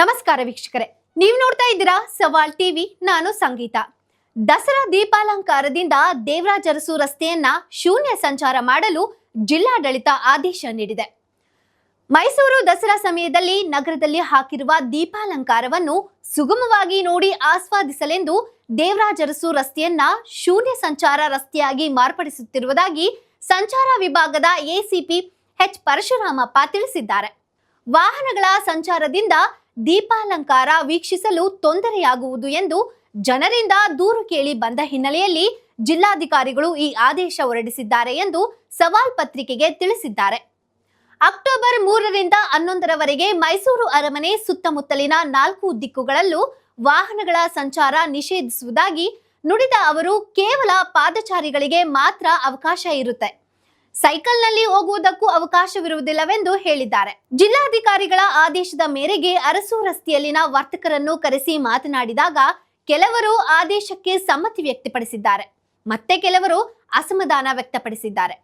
ನಮಸ್ಕಾರ ವೀಕ್ಷಕರೇ. ನೀವು ನೋಡ್ತಾ ಇದ್ದೀರಾ ಸವಾಲ್ ಟಿವಿ, ನಾನು ಸಂಗೀತ. ದಸರಾ ದೀಪಾಲಂಕಾರದಿಂದ ದೇವರಾಜರಸು ರಸ್ತೆಯನ್ನ ಶೂನ್ಯ ಸಂಚಾರ ಮಾಡಲು ಜಿಲ್ಲಾಡಳಿತ ಆದೇಶ ನೀಡಿದೆ. ಮೈಸೂರು ದಸರಾ ಸಮಯದಲ್ಲಿ ನಗರದಲ್ಲಿ ಹಾಕಿರುವ ದೀಪಾಲಂಕಾರವನ್ನು ಸುಗಮವಾಗಿ ನೋಡಿ ಆಸ್ವಾದಿಸಲೆಂದು ದೇವರಾಜರಸು ರಸ್ತೆಯನ್ನ ಶೂನ್ಯ ಸಂಚಾರ ರಸ್ತೆಯಾಗಿ ಮಾರ್ಪಡಿಸುತ್ತಿರುವುದಾಗಿ ಸಂಚಾರ ವಿಭಾಗದ ಎಸಿಪಿ ಎಚ್ ಪರಶುರಾಮಪ್ಪ ತಿಳಿಸಿದ್ದಾರೆ. ವಾಹನಗಳ ಸಂಚಾರದಿಂದ ದೀಪಾಲಂಕಾರ ವೀಕ್ಷಿಸಲು ತೊಂದರೆಯಾಗುವುದು ಎಂದು ಜನರಿಂದ ದೂರು ಕೇಳಿ ಬಂದ ಹಿನ್ನೆಲೆಯಲ್ಲಿ ಜಿಲ್ಲಾಧಿಕಾರಿಗಳು ಈ ಆದೇಶ ಹೊರಡಿಸಿದ್ದಾರೆ ಎಂದು ಸವಾಲ್ ಪತ್ರಿಕೆಗೆ ತಿಳಿಸಿದ್ದಾರೆ. ಅಕ್ಟೋಬರ್ ಮೂರರಿಂದ ಹನ್ನೊಂದರವರೆಗೆ ಮೈಸೂರು ಅರಮನೆ ಸುತ್ತಮುತ್ತಲಿನ ನಾಲ್ಕು ದಿಕ್ಕುಗಳಲ್ಲೂ ವಾಹನಗಳ ಸಂಚಾರ ನಿಷೇಧಿಸುವುದಾಗಿ ನುಡಿದ ಅವರು, ಕೇವಲ ಪಾದಚಾರಿಗಳಿಗೆ ಮಾತ್ರ ಅವಕಾಶ ಇರುತ್ತೆ. ಸೈಕಲ್ನಲ್ಲಿ ಹೋಗುವುದಕ್ಕೂ ಅವಕಾಶವಿರುವುದಿಲ್ಲವೆಂದು ಹೇಳಿದ್ದಾರೆ. ಜಿಲ್ಲಾಧಿಕಾರಿಗಳ ಆದೇಶದ ಮೇರೆಗೆ ಅರಸು ರಸ್ತೆಯಲ್ಲಿನ ವರ್ತಕರನ್ನು ಕರೆಸಿ ಮಾತನಾಡಿದಾಗ ಕೆಲವರು ಆದೇಶಕ್ಕೆ ಸಮ್ಮತಿ ವ್ಯಕ್ತಪಡಿಸಿದ್ದಾರೆ. ಮತ್ತೆ ಕೆಲವರು ಅಸಮಾಧಾನ ವ್ಯಕ್ತಪಡಿಸಿದ್ದಾರೆ.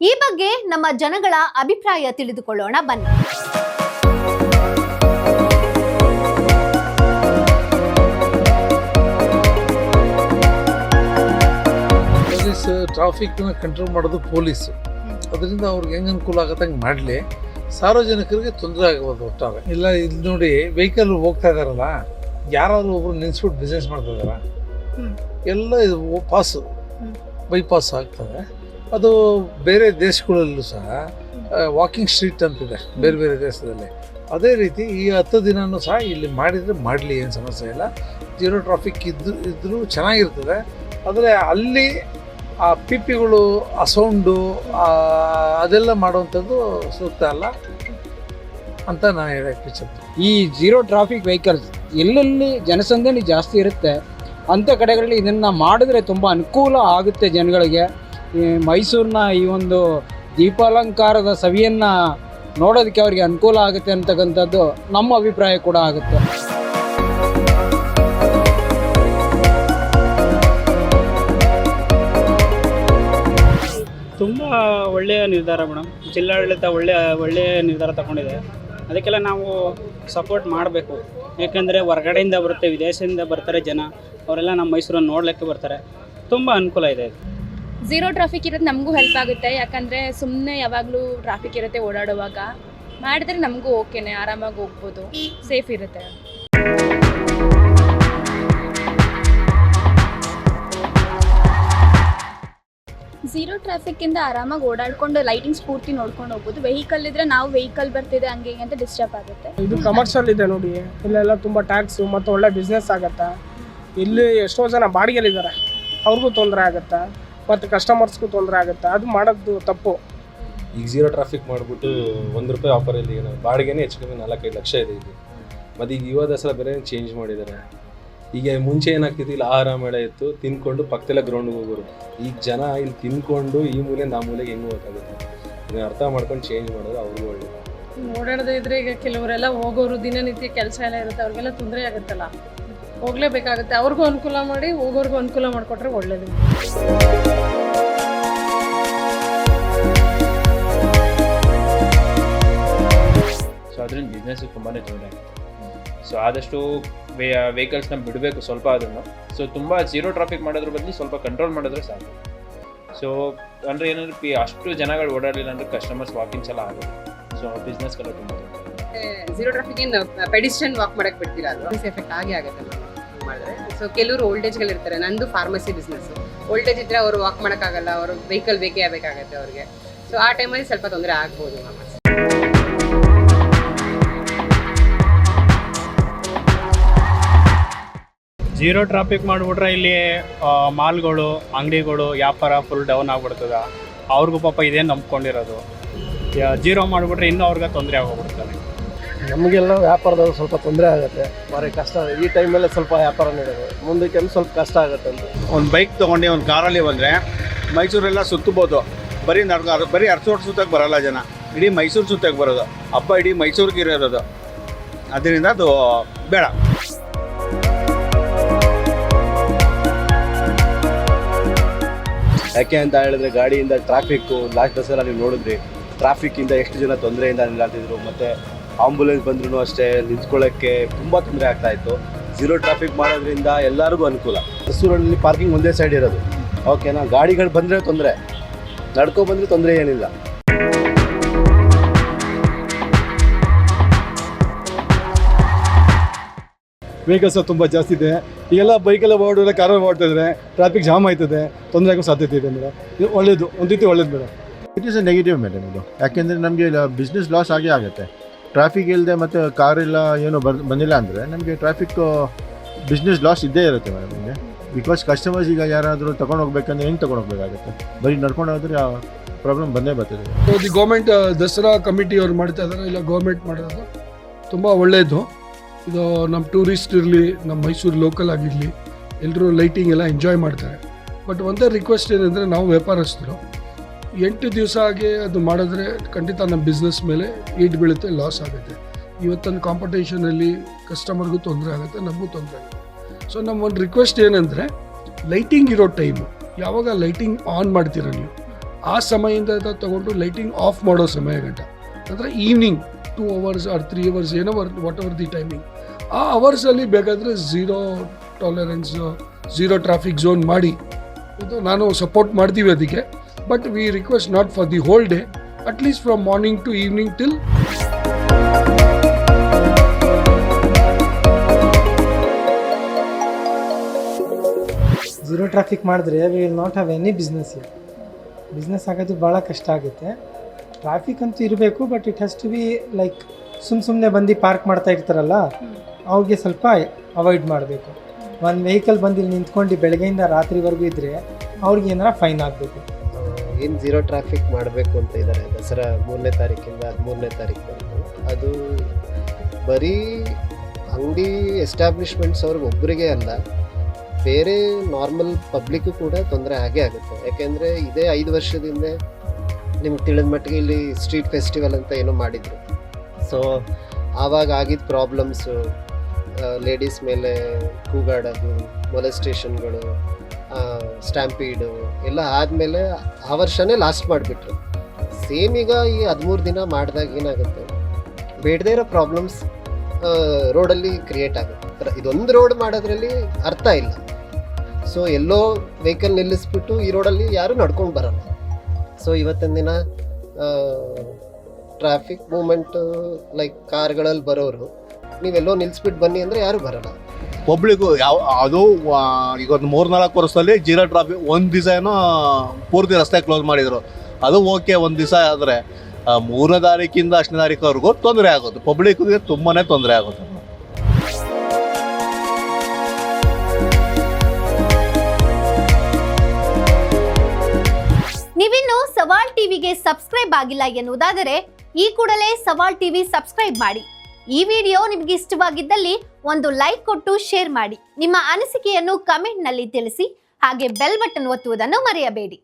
ಈ ಬಗ್ಗೆ ನಮ್ಮ ಜನಗಳ ಅಭಿಪ್ರಾಯ ತಿಳಿದುಕೊಳ್ಳೋಣ, ಬನ್ನಿ. ಟ್ರಾಫಿಕ್ನ ಕಂಟ್ರೋಲ್ ಮಾಡೋದು ಪೊಲೀಸು ಅದರಿಂದ ಅವ್ರಿಗೆ ಹೆಂಗೆ ಅನುಕೂಲ ಆಗತ್ತೆ ಹಂಗೆ ಮಾಡಲಿ. ಸಾರ್ವಜನಿಕರಿಗೆ ತೊಂದರೆ ಆಗ್ಬೋದು ಒಟ್ಟಾರೆ. ಇಲ್ಲ ಇಲ್ಲಿ ನೋಡಿ ವೆಹಿಕಲ್ ಹೋಗ್ತಾ ಇದಾರಲ್ಲ ಯಾರಾದರೂ ಒಬ್ರು ನಿಲ್ಸ್ಬಿಟ್ಟು ಬಿಸ್ನೆಸ್ ಮಾಡ್ತಾ ಇದಾರ? ಎಲ್ಲ ಇದು ಪಾಸು ಬೈಪಾಸ್ ಆಗ್ತದೆ. ಅದು ಬೇರೆ ದೇಶಗಳಲ್ಲೂ ಸಹ ವಾಕಿಂಗ್ ಸ್ಟ್ರೀಟ್ ಅಂತಿದೆ ಬೇರೆ ಬೇರೆ ದೇಶದಲ್ಲಿ. ಅದೇ ರೀತಿ ಈ ಹತ್ತು ದಿನನೂ ಸಹ ಇಲ್ಲಿ ಮಾಡಿದರೆ ಮಾಡಲಿ ಏನು ಸಮಸ್ಯೆ ಇಲ್ಲ. ಜೀರೋ ಟ್ರಾಫಿಕ್ ಇದ್ದು ಇದ್ದರೂ ಚೆನ್ನಾಗಿರ್ತದೆ. ಆದರೆ ಅಲ್ಲಿ ಆ ಪಿಪಿಗಳು, ಆ ಸೌಂಡು ಅದೆಲ್ಲ ಮಾಡುವಂಥದ್ದು ಸೂಕ್ತ ಅಲ್ಲ ಅಂತ ನಾನು ಹೇಳಕ್ಕೆ ಇಚ್ಛೆ ಈ ಜೀರೋ ಟ್ರಾಫಿಕ್ ವೆಹಿಕಲ್ಸ್, ಎಲ್ಲೆಲ್ಲಿ ಜನಸಂದಣಿ ಜಾಸ್ತಿ ಇರುತ್ತೆ, ಅಂಥ ಕಡೆಗಳಲ್ಲಿ ಇದನ್ನು ಮಾಡಿದ್ರೆ ತುಂಬ ಅನುಕೂಲ ಆಗುತ್ತೆ ಜನಗಳಿಗೆ. ಮೈಸೂರಿನ ಈ ಒಂದು ದೀಪಾಲಂಕಾರದ ಸವಿಯನ್ನು ನೋಡೋದಕ್ಕೆ ಅವರಿಗೆ ಅನುಕೂಲ ಆಗುತ್ತೆ ಅಂತಕ್ಕಂಥದ್ದು ನಮ್ಮ ಅಭಿಪ್ರಾಯ ಕೂಡ ಆಗುತ್ತೆ. ಒಳ್ಳೆಯ ನಿರ್ಧಾರ ಮೇಡಮ್. ಜಿಲ್ಲಾಡಳಿತ ಒಳ್ಳೆಯ ಒಳ್ಳೆಯ ನಿರ್ಧಾರ ತಗೊಂಡಿದೆ. ಅದಕ್ಕೆಲ್ಲ ನಾವು ಸಪೋರ್ಟ್ ಮಾಡಬೇಕು. ಯಾಕೆಂದರೆ ಹೊರಗಡೆಯಿಂದ ಬರುತ್ತೆ, ವಿದೇಶದಿಂದ ಬರ್ತಾರೆ ಜನ. ಅವರೆಲ್ಲ ನಮ್ಮ ಮೈಸೂರನ್ನು ನೋಡಲಿಕ್ಕೆ ಬರ್ತಾರೆ. ತುಂಬ ಅನುಕೂಲ ಇದೆ ಇದು. ಝೀರೋ ಟ್ರಾಫಿಕ್ ಇರೋದು ನಮಗೂ ಹೆಲ್ಪ್ ಆಗುತ್ತೆ. ಯಾಕಂದರೆ ಸುಮ್ಮನೆ ಯಾವಾಗಲೂ ಟ್ರಾಫಿಕ್ ಇರುತ್ತೆ ಓಡಾಡುವಾಗ. ಮಾಡಿದ್ರೆ ನಮಗೂ ಓಕೆನೆ ಆರಾಮಾಗಿ ಹೋಗ್ಬೋದು. ಸೇಫ್ ಇರುತ್ತೆ. ಝೀರೋ ಟ್ರಾಫಿಕ್ಕಿಂದ ಆರಾಮಾಗಿ ಓಡಾಡ್ಕೊಂಡು ಲೈಟಿಂಗ್ಸ್ ಪೂರ್ತಿ ನೋಡ್ಕೊಂಡು ಹೋಗ್ಬೋದು. ವೆಹಿಕಲ್ ಇದ್ರೆ ನಾವು ವೆಹಿಕಲ್ ಬರ್ತಿದೆ ಹಂಗೆ ಹಿಂಗೆ ಅಂತ ಡಿಸ್ಟರ್ಬ್ ಆಗುತ್ತೆ. ಇದು ಕಮರ್ಷಿಯಲ್ ಇದೆ ನೋಡಿ. ಇಲ್ಲೆಲ್ಲ ತುಂಬ ಟ್ಯಾಕ್ಸ್ ಮತ್ತು ಒಳ್ಳೆ ಬಿಸ್ನೆಸ್ ಆಗುತ್ತೆ? ಇಲ್ಲಿ ಎಷ್ಟೋ ಜನ ಬಾಡಿಗೆಲಿದ್ದಾರೆ ಅವ್ರಿಗೂ ತೊಂದರೆ ಆಗುತ್ತೆ? ಮತ್ತು ಕಸ್ಟಮರ್ಸ್ಗೂ ತೊಂದರೆ ಆಗುತ್ತೆ? ಅದು ಮಾಡೋದು ತಪ್ಪು. ಈಗ ಝೀರೋ ಟ್ರಾಫಿಕ್ ಮಾಡಿಬಿಟ್ಟು ಒಂದು ರೂಪಾಯಿ ಆಫರ್ ಇಲ್ಲಿ ಬಾಡಿಗೆನೇ ಹೆಚ್ಚು ಕಮ್ಮಿ ನಾಲ್ಕೈದು ಲಕ್ಷ ಇದೆ ಇಲ್ಲಿ. ಮತ್ತು ಈಗ ಯುವ ದಸರಾ ಬೇರೆ ಚೇಂಜ್ ಮಾಡಿದ್ದಾರೆ ಈಗ ಮುಂಚೆ ಏನಾಗ್ತಿತ್ತು? ಇಲ್ಲಿ ಆಹಾರ ಮೇಳ ಇತ್ತು ತಿನ್ಕೊಂಡು ಪಕ್ಕದೆಲ್ಲ ಗ್ರೌಂಡ್ಗೆ ಹೋಗೋರು. ಈಗ ಜನ ಇಲ್ಲಿ ತಿನ್ಕೊಂಡು ಈ ಮೂಲೆ ನಾ ಮೂಲೆಗೆ ಹೆಂಗೆ ಹೋಗೋಕ್ಕಾಗುತ್ತೆ? ಇದನ್ನ ಅರ್ಥ ಮಾಡ್ಕೊಂಡು ಚೇಂಜ್ ಮಾಡೋದು ಅವ್ರಿಗೂ ಒಳ್ಳೇದು. ಓಡಾಡೋದು ಇದ್ರೆ ಈಗ ಕೆಲವರೆಲ್ಲ ಹೋಗೋರು ದಿನನಿತ್ಯ ಕೆಲಸ ಎಲ್ಲ ಇರುತ್ತೆ ಅವ್ರಿಗೆಲ್ಲ ತೊಂದರೆ ಆಗುತ್ತಲ್ಲ? ಹೋಗ್ಲೇಬೇಕಾಗುತ್ತೆ. ಅವ್ರಿಗೂ ಅನುಕೂಲ ಮಾಡಿ ಹೋಗೋರ್ಗೂ ಅನುಕೂಲ ಮಾಡಿಕೊಟ್ರೆ ಒಳ್ಳೇದು. ಸೊ ಅದರಿಂದ ಬಿಸ್ನೆಸ್ಸು ತುಂಬಾ ತೊಂದರೆ ಆಗುತ್ತೆ ಸೊ ಆದಷ್ಟು ವೇ ವೆಹಿಕಲ್ಸ್ನ ಬಿಡಬೇಕು ಸ್ವಲ್ಪ ಅದನ್ನು ಸೊ ತುಂಬ ಝೀರೋ ಟ್ರಾಫಿಕ್ ಮಾಡೋದ್ರ ಬದಲು ಸ್ವಲ್ಪ ಕಂಟ್ರೋಲ್ ಮಾಡಿದ್ರೆ ಸಾಕು. ಸೊ ಅಂದರೆ ಏನಂದ್ರೆ ಪಿ ಅಷ್ಟು ಜನಗಳು ಓಡಾಡಲಿಲ್ಲ ಅಂದ್ರೆ ಕಸ್ಟಮರ್ಸ್ ವಾಕಿಂಗ್ಸ್ ಎಲ್ಲ ಆಗುತ್ತೆ ಸೊ ಬಿಸ್ನೆಸ್ಗೆಲ್ಲ ತುಂಬ ಜೀರೋ ಝೀರೋ ಟ್ರಾಫಿಕ್ ಏನು ಪೆಡಿಸ್ಟ್ರನ್ ವಾಕ್ ಮಾಡಕ್ಕೆ ಬಿಡ್ತೀರಾ ಅದು? ಎಫೆಕ್ಟ್ ಆಗೇ ಆಗುತ್ತೆ ಮಾಡಿದ್ರೆ. ಸೊ ಕೆಲವರು ಓಲ್ಡೇಜ್ಗಳು ಇರ್ತಾರೆ ನಂದು ಫಾರ್ಮಸಿ ಬಿಸ್ನೆಸ್ ಓಲ್ಟೇಜ್ ಇದ್ರೆ ಅವರು ವಾಕ್ ಮಾಡೋಕ್ಕಾಗಲ್ಲ. ಅವರು ವೆಹಿಕಲ್ ಬೇಕೇ ಆಗಬೇಕಾಗತ್ತೆ ಅವ್ರಿಗೆ. ಸೊ ಆ ಟೈಮಲ್ಲಿ ಸ್ವಲ್ಪ ತೊಂದರೆ ಆಗ್ಬೋದು ಮ್ಯಾಮ್ ಜೀರೋ ಟ್ರಾಫಿಕ್ ಮಾಡಿಬಿಟ್ರೆ ಇಲ್ಲಿ ಮಾಲ್ಗಳು ಅಂಗಡಿಗಳು ವ್ಯಾಪಾರ ಫುಲ್ ಡೌನ್ ಆಗ್ಬಿಡ್ತದೆ. ಅವ್ರಿಗೂ ಪಾಪ ಇದೇನು ನಂಬ್ಕೊಂಡಿರೋದು. ಜೀರೋ ಮಾಡಿಬಿಟ್ರೆ ಇನ್ನೂ ಅವ್ರಿಗೆ ತೊಂದರೆ ಆಗೋಗ್ಬಿಡ್ತಾರೆ ನಮಗೆಲ್ಲ ವ್ಯಾಪಾರದಾಗ ಸ್ವಲ್ಪ ತೊಂದರೆ ಆಗುತ್ತೆ. ಭಾರಿ ಕಷ್ಟ. ಈ ಟೈಮಲ್ಲೇ ಸ್ವಲ್ಪ ವ್ಯಾಪಾರ ನೀಡೋದು ಮುಂದಕ್ಕೆ ಸ್ವಲ್ಪ ಕಷ್ಟ ಆಗುತ್ತೆ ಅಂತ. ಒಂದು ಬೈಕ್ ತೊಗೊಂಡು ಒಂದು ಕಾರಲ್ಲಿ ಬಂದರೆ ಮೈಸೂರೆಲ್ಲ ಸುತ್ತಬೋದು. ಬರೀ ನಡ್ಕ ಬರೀ ಅರ್ಸೋಟ್ ಸುತ್ತಕ್ಕೆ ಬರಲ್ಲ ಜನ. ಇಡೀ ಮೈಸೂರು ಸುತ್ತಕ್ಕೆ ಬರೋದು. ಹಬ್ಬ ಇಡೀ ಮೈಸೂರಿಗೆ ಇರೋದು ಅದರಿಂದ ಅದು ಬೇಡ. ಯಾಕೆ ಅಂತ ಹೇಳಿದ್ರೆ ಗಾಡಿಯಿಂದ ಟ್ರಾಫಿಕ್ಕು ಲಾಸ್ಟ್ ಬಸ್ಸೆಲ್ಲ ನೀವು ನೋಡಿದ್ರಿ. ಟ್ರಾಫಿಕ್ಕಿಂದ ಎಷ್ಟು ಜನ ತೊಂದರೆಯಿಂದ ನಿಲ್ಲಾಡ್ತಿದ್ರು, ಮತ್ತು ಆಂಬುಲೆನ್ಸ್ ಬಂದ್ರೂ ಅಷ್ಟೇ ನಿಂತ್ಕೊಳ್ಳೋಕ್ಕೆ ತುಂಬ ತೊಂದರೆ ಆಗ್ತಾ ಇತ್ತು. ಝೀರೋ ಟ್ರಾಫಿಕ್ ಮಾಡೋದ್ರಿಂದ ಎಲ್ಲರಿಗೂ ಅನುಕೂಲ. ಹೊಸೂರಲ್ಲಿ ಪಾರ್ಕಿಂಗ್ ಒಂದೇ ಸೈಡ್ ಇರೋದು. ಓಕೆನಾ ಗಾಡಿಗಳು ಬಂದರೆ ತೊಂದರೆ. ನಡ್ಕೊ ಬಂದರೆ ತೊಂದರೆ ಏನಿಲ್ಲ. ವೆಹಿಕಲ್ಸ್ ತುಂಬ ಜಾಸ್ತಿ ಇದೆ. ಈಗೆಲ್ಲ ಬೈಕೆಲ್ಲ ಓಡಿದ್ರೆ ಕಾರಲ್ಲಿ ಓಡ್ತಾ ಇದ್ರೆ ಟ್ರಾಫಿಕ್ ಜಾಮ್ ಆಯ್ತದೆ. ತೊಂದರೆ ಆಗೋ ಸಾಧ್ಯತೆ ಇದೆ ಮೇಡಮ್. ಇದು ಒಳ್ಳೇದು ಒಂದು ರೀತಿ ಒಳ್ಳೇದು madam. It is a negative madam ಇದು. ಯಾಕೆಂದರೆ ನಮಗೆ ಬಿಸ್ನೆಸ್ ಲಾಸ್ ಆಗೇ ಆಗುತ್ತೆ. ಟ್ರಾಫಿಕ್ ಇಲ್ಲದೆ ಮತ್ತು ಇಲ್ಲ ಏನು ಬರ್ ಬಂದಿಲ್ಲ ಅಂದರೆ ನಮಗೆ ಟ್ರಾಫಿಕ್ ಬಿಸ್ನೆಸ್ ಲಾಸ್ ಇದ್ದೇ ಇರುತ್ತೆ ಮೇಡಮ್ ನಿಮಗೆ. ಬಿಕಾಸ್ ಕಸ್ಟಮರ್ಸ್ ಈಗ ಯಾರಾದರೂ ತಗೊಂಡು ಹೋಗ್ಬೇಕಂದ್ರೆ ಹೆಂಗೆ ತಗೊಂಡು ಹೋಗ್ಬೇಕಾಗುತ್ತೆ? ಬರೀ ನಡ್ಕೊಂಡು ಹೋದ್ರೆ ಪ್ರಾಬ್ಲಮ್ ಬಂದೇ ಬರ್ತದೆ. ದಿ ಗೌರ್ಮೆಂಟ್ ದಸರಾ ಕಮಿಟಿ ಅವ್ರು ಮಾಡ್ತಾ ಇದ್ದಾರೆ ಇಲ್ಲ ಗೌರ್ಮೆಂಟ್ ಮಾಡೋದು ತುಂಬ ಒಳ್ಳೆಯದು ಇದು ನಮ್ಮ ಟೂರಿಸ್ಟ್ ಇರಲಿ, ನಮ್ಮ ಮೈಸೂರು ಲೋಕಲ್ ಆಗಿರಲಿ ಎಲ್ಲರೂ ಲೈಟಿಂಗ್ ಎಲ್ಲ ಎಂಜಾಯ್ ಮಾಡ್ತಾರೆ. ಬಟ್ ಒಂದೇ ರಿಕ್ವೆಸ್ಟ್ ಏನಂದರೆ ನಾವು ವ್ಯಾಪಾರಸ್ಥರು. ಎಂಟು ದಿವಸ ಆಗಿ ಅದು ಮಾಡಿದ್ರೆ ಖಂಡಿತ ನಮ್ಮ ಬಿಸ್ನೆಸ್ ಮೇಲೆ ಈಟ್ ಬೀಳುತ್ತೆ ಲಾಸ್ ಆಗುತ್ತೆ. ಇವತ್ತೊಂದು ಕಾಂಪಿಟೇಷನಲ್ಲಿ ಕಸ್ಟಮರ್ಗೂ ತೊಂದರೆ ಆಗುತ್ತೆ, ನಮಗೂ ತೊಂದರೆ ಆಗುತ್ತೆ. ಸೊ ನಮ್ಮ ಒಂದು ರಿಕ್ವೆಸ್ಟ್ ಏನಂದರೆ ಲೈಟಿಂಗ್ ಇರೋ ಟೈಮು ಯಾವಾಗ ಲೈಟಿಂಗ್ ಆನ್ ಮಾಡ್ತೀರ ನೀವು? ಆ ಸಮಯದಿಂದ ತಗೊಂಡು ಲೈಟಿಂಗ್ ಆಫ್ ಮಾಡೋ ಸಮಯ ಗಂಟ. ಅಂದರೆ evening two hours or three hours ಏನೋ ವಾಟ್ ಅವರ್ ದಿ ಟೈಮಿಂಗ್ ಆ ಅವರ್ಸಲ್ಲಿ ಬೇಕಾದರೆ zero tolerance zero traffic zone ಮಾಡಿ. ಇದು ನಾನು ಸಪೋರ್ಟ್ ಮಾಡ್ತೀವಿ ಅದಕ್ಕೆ. But we request not for the whole day at least from morning to evening till zero traffic ಮಾಡಿದ್ರೆ we will not have any business business ಆಗೋದು ಭಾಳ ಕಷ್ಟ ಆಗುತ್ತೆ. ಟ್ರಾಫಿಕ್ ಅಂತೂ ಇರಬೇಕು but it has to be like ಸುಮ್ಮ ಸುಮ್ಮನೆ ಬಂದು ಪಾರ್ಕ್ ಮಾಡ್ತಾ ಇರ್ತಾರಲ್ಲ? ಅವ್ರಿಗೆ ಸ್ವಲ್ಪ ಅವಾಯ್ಡ್ ಮಾಡಬೇಕು. ಒಂದು ವೆಹಿಕಲ್ ಬಂದು ಇಲ್ಲಿ ನಿಂತ್ಕೊಂಡು ಬೆಳಗ್ಗೆಯಿಂದ ರಾತ್ರಿವರೆಗೂ ಇದ್ದರೆ ಅವ್ರಿಗೆ ಏನಾರ ಫೈನ್ ಆಗಬೇಕು. ಏನು ಝೀರೋ ಟ್ರಾಫಿಕ್ ಮಾಡಬೇಕು ಅಂತ ಇದ್ದಾರೆ ದಸರಾ ಮೂರನೇ ತಾರೀಕಿಂದ ಹದಿಮೂರನೇ ತಾರೀಕು ಅದು ಬರೀ ಅಂಗಡಿ ಎಸ್ಟಾಬ್ಲಿಷ್ಮೆಂಟ್ಸ್ ಅವ್ರಿಗೆ ಒಬ್ಬರಿಗೆ ಅಲ್ಲ, ಬೇರೆ ನಾರ್ಮಲ್ ಪಬ್ಲಿಕ್ಕು ಕೂಡ ತೊಂದರೆ ಆಗೇ ಆಗುತ್ತೆ. ಯಾಕೆಂದರೆ ಇದೇ ಐದು ವರ್ಷದಿಂದ ನಿಮ್ಗೆ ತಿಳಿದ ಮಟ್ಟಿಗೆ ಇಲ್ಲಿ ಸ್ಟ್ರೀಟ್ ಫೆಸ್ಟಿವಲ್ ಅಂತ ಏನೋ ಮಾಡಿದರು. ಸೊ ಆವಾಗ ಆಗಿದ್ದ ಪ್ರಾಬ್ಲಮ್ಸು ಲೇಡೀಸ್ ಮೇಲೆ ಕೂಗಾಡೋದು ಮೊಲೆಸ್ಟೇಷನ್ಗಳು ಸ್ಟ್ಯಾಂಪೀಡು ಎಲ್ಲ ಆದಮೇಲೆ ಆ ವರ್ಷನೇ ಲಾಸ್ಟ್ ಮಾಡಿಬಿಟ್ರು. ಸೇಮ್ ಈಗ ಈ ಹದಿಮೂರು ದಿನ ಮಾಡಿದಾಗ ಏನಾಗುತ್ತೆ? ಬೇಡದೇ ಇರೋ ಪ್ರಾಬ್ಲಮ್ಸ್ ರೋಡಲ್ಲಿ ಕ್ರಿಯೇಟ್ ಆಗುತ್ತೆ. ಇದೊಂದು ರೋಡ್ ಮಾಡೋದ್ರಲ್ಲಿ ಅರ್ಥ ಇಲ್ಲ. ಸೊ ಎಲ್ಲೋ ವೆಹಿಕಲ್ ನಿಲ್ಲಿಸ್ಬಿಟ್ಟು ಈ ರೋಡಲ್ಲಿ ಯಾರೂ ನಡ್ಕೊಂಡು ಬರಲ್ಲ. ಸೊ ಇವತ್ತಿನ ದಿನ ಟ್ರಾಫಿಕ್ ಮೂಮೆಂಟು ಲೈಕ್ ಕಾರ್ಗಳಲ್ಲಿ ಬರೋರು ನೀವೆಲ್ಲೋ ನಿಲ್ಸ್ಬಿಟ್ಟು ಬನ್ನಿ ಅಂದರೆ ಯಾರು ಬರೋಲ್ಲ. ಪಬ್ಲಿಕ್ಕು ಯಾವ ಅದು ಈಗ ಒಂದು ಮೂರು ನಾಲ್ಕು ವರ್ಷದಲ್ಲಿ ಜೀರೋ ಟ್ರಾಫಿಕ್ ಒಂದು ದಿವಸ ಏನೋ ಪೂರ್ತಿ ರಸ್ತೆ ಕ್ಲೋಸ್ ಮಾಡಿದರು. ಅದು ಓಕೆ ಒಂದು ದಿವಸ ಆದರೆ ಮೂರನೇ ತಾರೀಕಿಂದ ಅಷ್ಟನೇ ತಾರೀಕುವರೆಗೂ ತೊಂದರೆ ಆಗೋದು. ಪಬ್ಲಿಕ್ಗೆ ತುಂಬಾ ತೊಂದರೆ ಆಗುತ್ತೆ ನೀವಿನ್ನು ಸವಾಲ್ ಟಿವಿಗೆ ಸಬ್ಸ್ಕ್ರೈಬ್ ಆಗಿಲ್ಲ ಎನ್ನುವುದಾದರೆ ಈ ಕೂಡಲೇ ಸವಾಲ್ ಟಿವಿ ಸಬ್ಸ್ಕ್ರೈಬ್ ಮಾಡಿ. ಈ ವಿಡಿಯೋ ನಿಮಗೆ ಇಷ್ಟವಾಗಿದ್ದಲ್ಲಿ ಒಂದು ಲೈಕ್ ಕೊಟ್ಟು ಶೇರ್ ಮಾಡಿ. ನಿಮ್ಮ ಅನಿಸಿಕೆಯನ್ನು ಕಮೆಂಟ್ನಲ್ಲಿ ತಿಳಿಸಿ. ಹಾಗೆ ಬೆಲ್ ಬಟನ್ ಒತ್ತುವುದನ್ನು ಮರೆಯಬೇಡಿ.